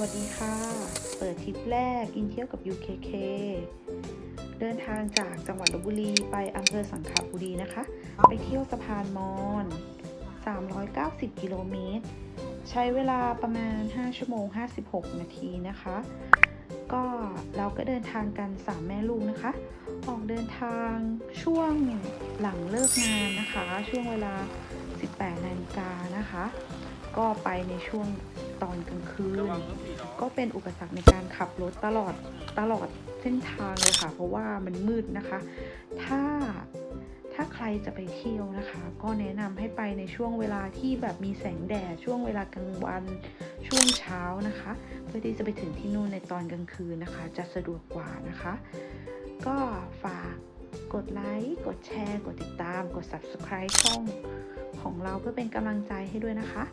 วัสดีค่ะ เปิดทริปแรกกินเที่ยวกับ UKK เดินทางจากจังหวัดลบบุรีไปอำเภอสังขบุรีนะคะ ไปเที่ยวสะพานมอน 390 กิโลเมตร ใช้เวลาประมาณ 5 ชั่วโมง 56 นาทีนะคะ ก็เราก็เดินทางกัน 3 แม่ลูกนะคะ ออกเดินทางช่วงหลังเลิกงานนะคะ ช่วงเวลา 18 นาฬิกานะคะ ก็ไปในช่วง ตอนกลางคืน ก็เป็นอุปสรรคในการขับรถตลอดตลอดเส้นทางเลยค่ะ เพราะว่ามันมืดนะคะ ถ้าถ้าใครจะไปเที่ยวนะคะ ก็แนะนำให้ไปในช่วงเวลาที่แบบมีแสงแดดช่วงเวลากลางวันช่วงเช้านะคะ เพื่อที่จะไปถึงที่นู่นในตอนกลางคืนนะคะ จะสะดวกกว่านะคะ ก็ฝากกดไลค์กดแชร์ กดติดตาม กด subscribe ช่องของเราเพื่อเป็นกำลังใจให้ด้วยนะคะ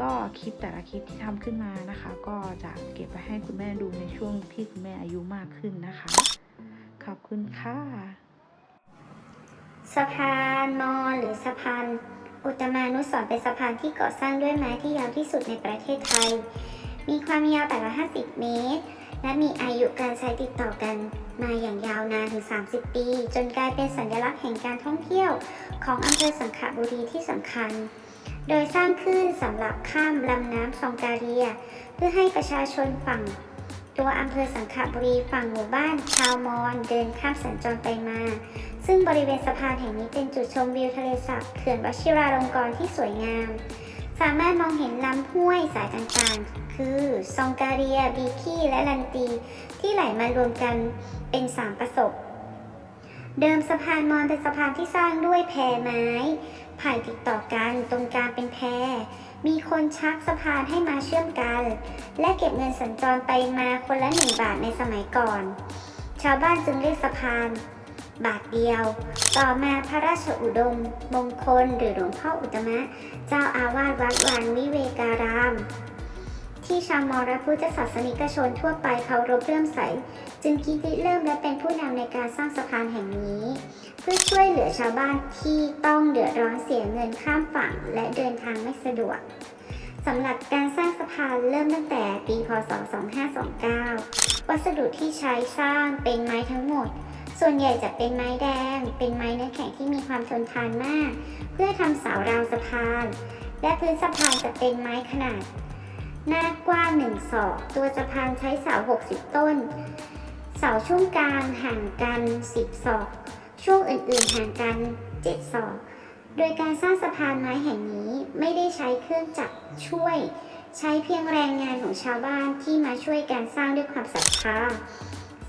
ก็คลิปแต่ละคลิปที่ทำขึ้นมานะคะ ก็จะเก็บไว้ให้คุณแม่ดูในช่วงที่คุณแม่อายุมากขึ้นนะคะ ขอบคุณค่ะสะพานมอหรือสะพานอุตมานุสรณ์เป็นสะพานที่ก่อสร้างด้วยไม้ที่ยาวที่สุดในประเทศไทย มีความยาว 850 เมตร และมีอายุการใช้ติดต่อกันมาอย่างยาวนานถึง 30 ปี จนกลายเป็นสัญลักษณ์แห่งการท่องเที่ยวของอำเภอสังขบุรีที่สำคัญ โดยสร้างขึ้นสำหรับข้ามลำน้ำซองกาเรีย เพื่อให้ประชาชนฝั่ง ตัวอำเภอสังขบุรีฝั่งหมู่บ้านชาวมอญเดินข้ามสัญจรไปมา ซึ่งบริเวณสะพานแห่งนี้เป็นจุดชมวิวทะเลสาบเขื่อนวชิราลงกรณ์ที่สวยงาม สามารถมองเห็นลำห้วยสายต่างๆ คือซองการียบีคี้และลันตี ที่ไหลมารวมกันเป็นสามประสบเดิมสะพานมอญเป็นสะพานที่สร้างด้วยแพไม้ ผ่ติดต่อกันตรงกลางเป็นแพร มีคนชักสะพานให้มาเชื่อมกัน และเก็บเงินสัญจรไปมาคนละหนึ่งบาทในสมัยก่อน ชาวบ้านจึงเรียกสะพาน บาทเดียว ต่อมาพระราชอุดม มงคลหรือหลวงพ่ออุตมะ เจ้าอาวาสวัดวานวิเวการาม ที่ชาวมอญและพุทธศาสนิกชนทั่วไปเคารพเลื่อมใส จึงคิดริเริ่มและเป็นผู้นำในการสร้างสะพานแห่งนี้ เพื่อช่วยเหลือชาวบ้านที่ต้องเดือดร้อนเสียเงินข้ามฝั่งและเดินทางไม่สะดวกสำหรับการสร้างสะพานเริ่มตั้งแต่ปีพศ 2529 วัสดุที่ใช้สร้างเป็นไม้ทั้งหมด ส่วนใหญ่จะเป็นไม้แดง เป็นไม้เนื้อแข็งที่มีความทนทานมาก เพื่อทำเสาราวสะพาน และพื้นสะพานจะเป็นไม้ขนาด หน้ากว้าง1ศอก ตัวสะพานใช้เสา 60 ต้น เสาช่วงกลางห่างกัน 10 ศอก ช่วงอื่นๆห่างกัน 7 ศอก โดยการสร้างสะพานไม้แห่งนี้ไม่ได้ใช้เครื่องจักรช่วย ใช้เพียงแรงงานของชาวบ้านที่มาช่วยการสร้างด้วยความศรัทธา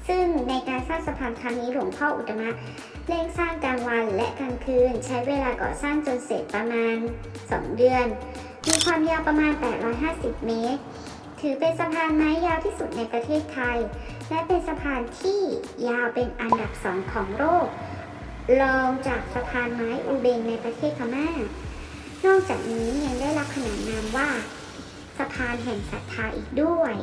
ซึ่งในการสร้างสะพานครั้งนี้หลวงพ่ออุตมะเร่งสร้างกลางวันและกลางคืน ใช้เวลาก่อสร้างจนเสร็จประมาณ 2 เดือน มีความยาวประมาณ 850 เมตร ถือเป็นสะพานไม้ยาวที่สุดในประเทศไทย และเป็นสะพานที่ยาวเป็นอันดับสองของโลก รองจากสะพานไม้อูเบงในประเทศพม่า นอกจากนี้ยังได้รับขนานนามว่า สะพานแห่งศรัทธาอีกด้วย